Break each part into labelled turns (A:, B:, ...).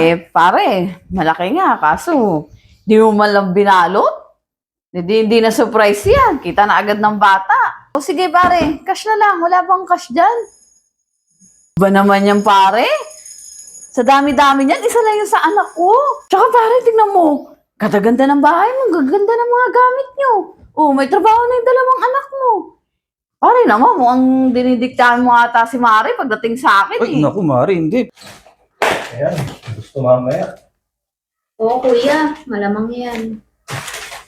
A: Eh, pare, malaki nga. Kaso, di mo man lang binalot. Hindi, hindi na surprise yan. Kita na agad ng bata. O sige, pare, cash na lang. Wala bang cash dyan? Ba naman yan, pare? Sa dami-dami niyan, isa lang yung sa anak ko. Tsaka pare, tingnan mo. Ganda-ganda ng bahay mo, gaganda ng mga gamit nyo. Oh, may trabaho na yung dalawang anak mo. Pare naman, mukhang dinidiktahan mo ata si Mari pagdating sa akin
B: Ay,
A: eh.
B: naku, Mari, hindi.
C: Ayan, gusto mamaya.
D: Oo, kuya. Malamang yan.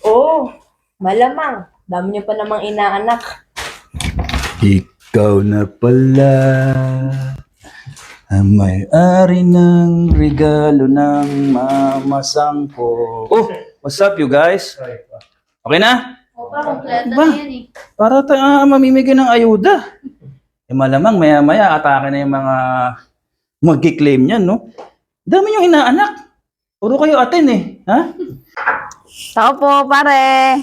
E: Oo, malamang. Dami niyo pa namang inaanak.
B: Ikaw na pala ang may-ari ng regalo ng mama Sangko. Oh, what's up you guys? Okay na?
D: Oo pa, kompleto
B: Ba?
D: na yan eh.
B: Para tayo ah, mamimigay ng ayuda. Eh malamang maya-maya atake na yung mga magkiklaim niyan, no? Dami yung inaanak. Puro kayo atin eh, ha?
A: Tao po, pare.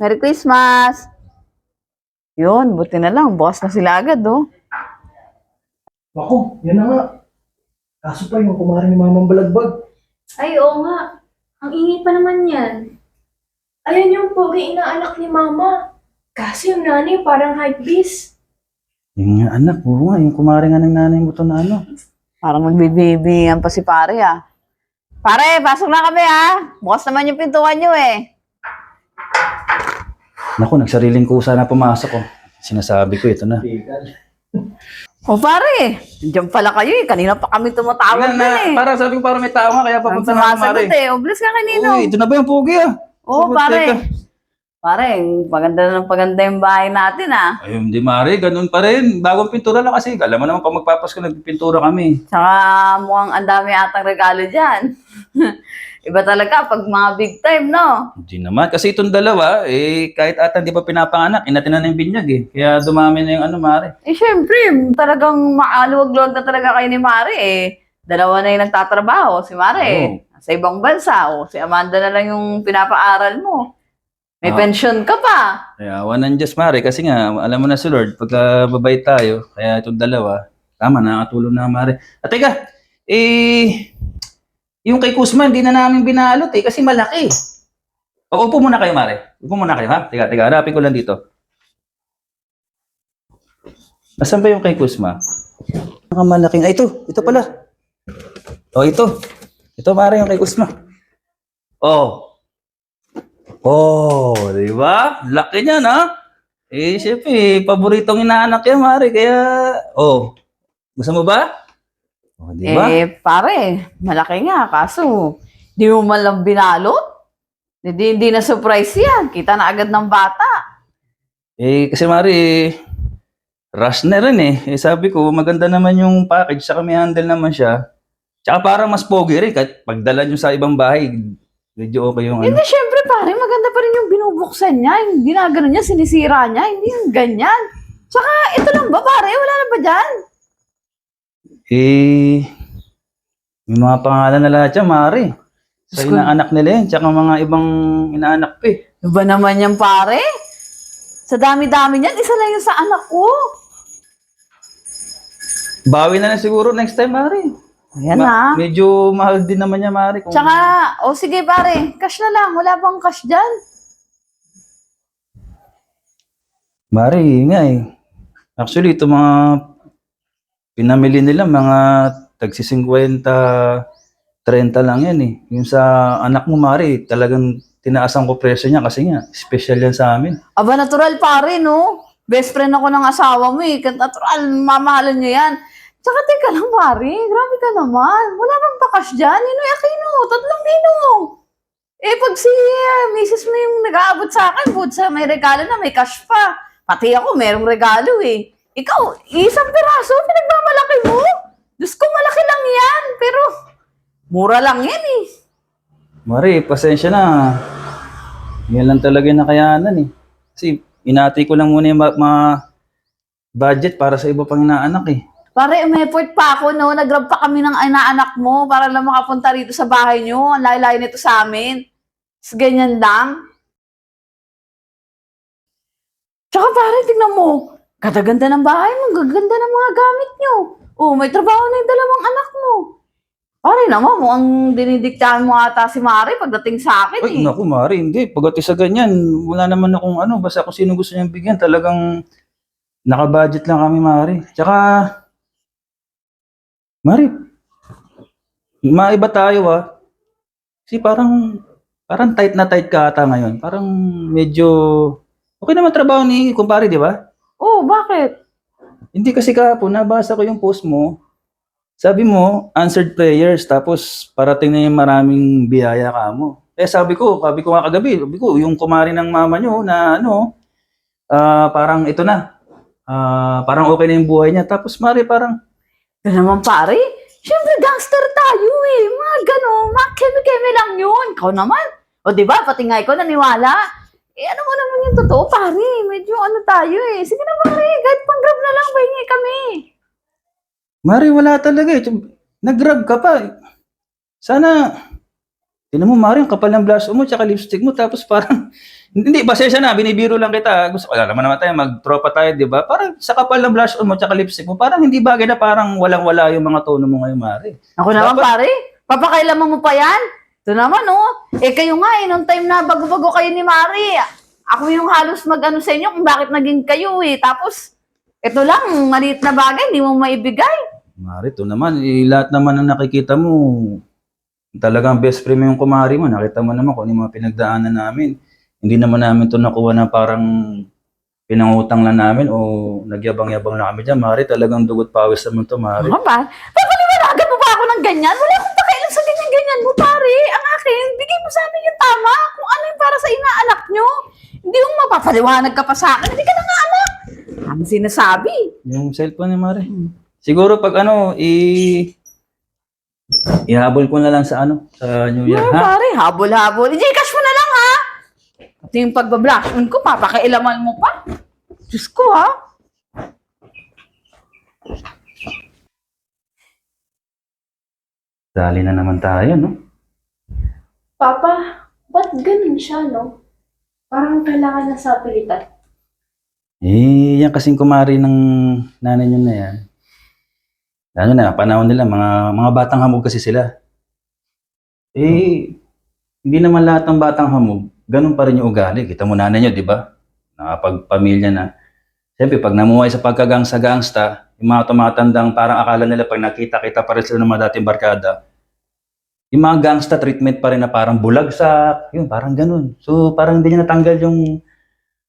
A: Merry Christmas. Yun, buti na lang. Boss na sila agad, oh.
C: Ako, yan na nga. Kaso pa yung kumari ni Mamang Balagbag.
D: Ay, oo nga. Ang ingay pa naman yan.
E: Ayan yung pogi inaanak ni mama. Kasi yung nanay parang hype beast.
B: Yung nga anak, oo nga, yung kumari nga ng nanay mo to na ano.
A: Parang magbibibihan pa si pare, ah. Pare, pasok na kami, ah. Bukas naman yung pintuan nyo, eh.
B: Naku, nagsariling kusa na pumasok ko. Sinasabi ko, ito na.
A: O, pare. Diyan pala kayo, eh. Kanina pa kami tumatawag
B: Tingnan
A: na, eh.
B: Para sabi ko, para may tao nga, kaya papunta na ako,
A: sumasagot,
B: Mari.
A: eh. Oblis ka kanino.
B: Uy, ito na ba yung pugi ah?
A: Oo, pare.
B: teka.
A: Pare, maganda na ng paganda yung bahay natin, ah.
B: Ay, hindi Mari, ganun pa rin. Bagong pintura lang kasi. Alam mo naman, pag magpapasko, nagpipintura kami.
A: Tsaka mukhang ang dami atang regalo dyan. Iba talaga pag mga big time, no?
B: Hindi naman. Kasi itong dalawa, eh, kahit ata hindi pa pinapanganak, inatin na ng binyag eh. Kaya dumami na yung ano, Mari.
A: Eh, syempre, talagang maaluwag-luwag na talaga kayo ni Mari, eh. Dalawa na yung nagtatrabaho, si Mari, eh. Sa ibang bansa, o si Amanda na lang yung pinapaaral mo. May
B: Ah.
A: pension ka pa.
B: Kaya awan ng Diyos, Mari. Kasi nga, alam mo na si Lord, pagka babait tayo, kaya itong dalawa, tama, nakakatulong na, Mari. At teka, eh, yung kay Kusma, hindi na namin binalot eh, kasi malaki. O, upo muna kayo, Mari. Upo muna kayo, ha? Teka, teka, harapin ko lang dito. Nasaan ba yung kay Kusma? Mga malaking, ay, ito, ito pala. O, ito. Ito, Mari, yung kay Kusma. Oh, Oh, di ba? Laki niyan, ha? Eh, syempre, paboritong inaanak yan, Mari. Kaya, oh, gusto mo ba? Oh, di ba?
A: Eh, pare, malaki nga. Kaso, di mo man lang binalot. Hindi, hindi na surprise yan. Kita na agad ng bata.
B: Eh, kasi Mari, rush na rin eh. Eh, sabi ko, maganda naman yung package, saka may handle naman siya. Tsaka parang mas pogi rin, kahit pagdala nyo sa ibang bahay, medyo okay yung ano.
A: Hindi, syempre, pare, maganda pa rin yung binubuksan niya. Hindi na ganun niya, sinisira niya. Hindi yung ganyan. Tsaka, ito lang ba, pare? Wala na ba dyan?
B: Eh, may mga pangalan na lahat yan, Mari. Sa
A: ko.
B: inaanak nila yan, tsaka mga ibang inaanak pa eh.
A: Ano ba naman yan, pare? Sa dami-dami niyan, isa lang yung sa anak ko.
B: Bawi na lang siguro next time, Mari.
A: Ayan
B: Ma-
A: na.
B: medyo mahal din naman niya, Mari. Kung...
A: Tsaka, o sige, pare, cash na lang. Wala bang cash dyan?
B: Mari, nga eh. Actually, ito mga pinamili nila, mga tagsi 50, 30 lang yan eh. Yung sa anak mo, Mari, talagang tinaasan ko presyo niya kasi nga, special yan sa amin.
A: Aba, natural, pare, no? Best friend ako ng asawa mo eh. Natural, mamahalan niyo yan. Tsaka, teka lang, pare. Grabe ka naman. Wala bang pakas dyan? Ninoy Aquino, tatlong ninong. Eh, pag si uh, misis mo yung nag-aabot sa akin, sa may regalo na, may cash pa. Pati ako, merong regalo eh. Ikaw, isang piraso, pinagmamalaki mo? Diyos ko, malaki lang yan. Pero, mura lang yan eh.
B: Mari, pasensya na. Yan lang talaga yung nakayanan eh. Kasi inati ko lang muna yung ma- mga budget para sa iba pang inaanak eh.
A: Pare, umeport pa ako, no? Nag-grab pa kami ng inaanak mo para lang makapunta rito sa bahay nyo. Ang layo-layo nito sa amin. Tapos ganyan lang. Tsaka pare, tingnan mo. Ganda-ganda ng bahay mo. Gaganda ng mga gamit nyo. Oh, may trabaho na yung dalawang anak mo. Pare naman, mukhang dinidiktahan mo ata si Mari pagdating sa akin
B: Ay,
A: eh.
B: naku, Mari, hindi. Pagdating sa ganyan, wala naman akong ano, basta kung sino gusto niyang bigyan, talagang naka-budget lang kami, Mari. Tsaka, Mari, maiba tayo ah. Kasi parang, parang tight na tight ka ata ngayon. Parang medyo, okay naman trabaho ni kumpare, di ba?
A: Oh, bakit?
B: Hindi kasi kahapon, nabasa ko yung post mo. Sabi mo, answered prayers, tapos parating na yung maraming biyaya ka mo. Eh sabi ko, sabi ko nga kagabi, sabi ko, yung kumari ng mama nyo na ano, ah, parang ito na, ah, parang okay na yung buhay niya. Tapos Mari, parang,
A: Yan naman pare. Siyempre gangster tayo eh. Mga gano'n, mga keme-keme lang yun. Ikaw naman. O ba pati nga ikaw naniwala. Eh ano mo naman yung totoo pare. Medyo ano tayo eh. Sige na pare, kahit pang-grab na lang, bahingi kami.
B: Mari, wala talaga eh. Nag-grab ka pa. Sana, tinan mo Mari, ang kapal ng blush mo, tsaka lipstick mo, tapos parang, hindi, pasensya na, binibiro lang kita. Gusto ko, alam naman tayo, mag-tropa tayo, di ba? Parang sa kapal ng blush mo, tsaka lipstick mo, parang hindi bagay na parang walang-wala yung mga tono mo ngayon, Mari.
A: Ako naman
B: Dapat-
A: pare, papakailaman mo pa yan? Ito naman oh. Eh kayo nga eh, nung time na bago-bago kayo ni Mari, ako yung halos mag-ano sa inyo kung bakit naging kayo eh. Tapos, ito lang, maliit na bagay, hindi mo maibigay.
B: Mari, to naman, eh, lahat naman ang nakikita mo, talagang best friend mo yung kumari mo. Nakita mo naman kung ano yung mga pinagdaanan namin. Hindi naman namin to nakuha na parang pinangutang lang namin o nagyabang-yabang lang kami dyan. Mari, talagang dugot pawis naman to, Mari.
A: Ano ba? Papaliwanagan mo ba ako ng ganyan? Wala akong pakialam sa ganyan-ganyan mo, pare. Ang akin, bigay mo sa amin yung tama. Kung ano yung para sa inaanak nyo. Hindi mo mapapaliwanag ka pa sa akin. Hindi ka na nga anak. Ang sinasabi.
B: Yung cellphone ni Mari. Siguro pag ano, i... Ihabol ko na lang sa ano, sa New Year,
A: Ano,
B: ha?
A: pare, habol-habol. I-Gcash mo na lang, ha? At yung pagbablush on ko, papakailaman mo pa. Diyos ko, ha?
B: Dali na naman tayo, no?
E: Papa, ba't ganun siya, no? Parang kailangan na sa pilitan.
B: Eh, yan kasing kumari ng nanay nyo na yan. Ano na, panahon nila, mga, mga batang hamog kasi sila. Eh, hindi naman lahat ng batang hamog, ganun pa rin yung ugali. Kita mo nanay nyo, di ba? Nakapagpamilya na. Siyempre, pag namuhay sa pagkagangsa-gangsta, yung mga tumatandang parang akala nila pag nakita-kita pa rin sila ng mga dating barkada, yung mga gangsta treatment pa rin na parang bulagsak, yun, parang ganun. So, parang hindi niya natanggal yung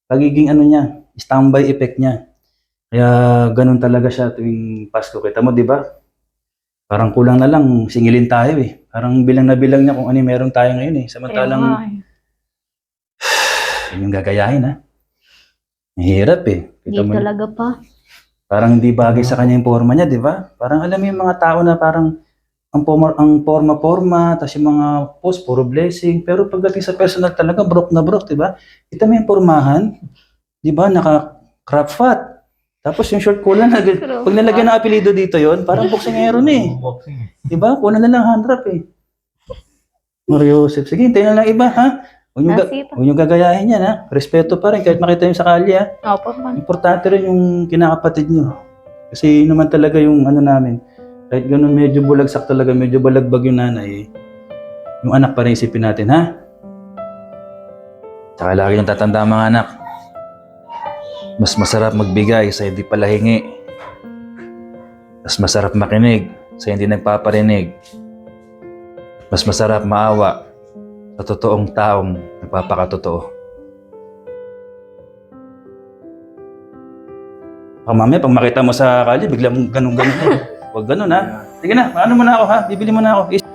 B: pagiging ano niya, standby effect niya. Kaya ganun talaga siya tuwing Pasko. Kita mo, di ba? Parang kulang na lang, singilin tayo eh. Parang bilang na bilang niya kung ano meron tayo ngayon eh. Samantalang, yun yung gagayahin ha. Mahirap eh.
D: Hindi
B: Kita mo,
D: talaga pa.
B: parang hindi bagay sa kanya yung forma niya, di ba? Parang alam mo yung mga tao na parang ang forma, ang forma-forma, tapos yung mga post, puro blessing. Pero pagdating sa personal talaga, broke na broke, di ba? Kita mo yung formahan, di ba? Naka-crop fat. Tapos yung short kulang, nag- pag nalagyan ng apelido dito yon parang boksingero na eh. Di ba? Kuna na lang hand wrap eh. Mario Joseph. Sige, hintayin na lang iba, ha? Huwag nyo, ga-
D: Nasipa.
B: huwag nyo gagayahin yan, ha? Respeto pa rin, kahit makita yung sa kalye, ha?
D: Opo, man.
B: Importante rin yung kinakapatid nyo. Kasi yun naman talaga yung ano namin. Kahit ganun medyo bulagsak talaga, medyo balagbag yung nanay, yung anak pa rin isipin natin, ha? Tsaka lagi yung tatanda mga anak. Mas masarap magbigay sa hindi pala hingi. Mas masarap makinig sa hindi nagpaparinig. Mas masarap maawa sa totoong taong nagpapakatotoo. Baka mamaya, pag makita mo sa kalye, biglang ganun-ganun. Huwag ganun, ha? Sige na, ano mo na ako, ha? Bibili mo na ako. Is-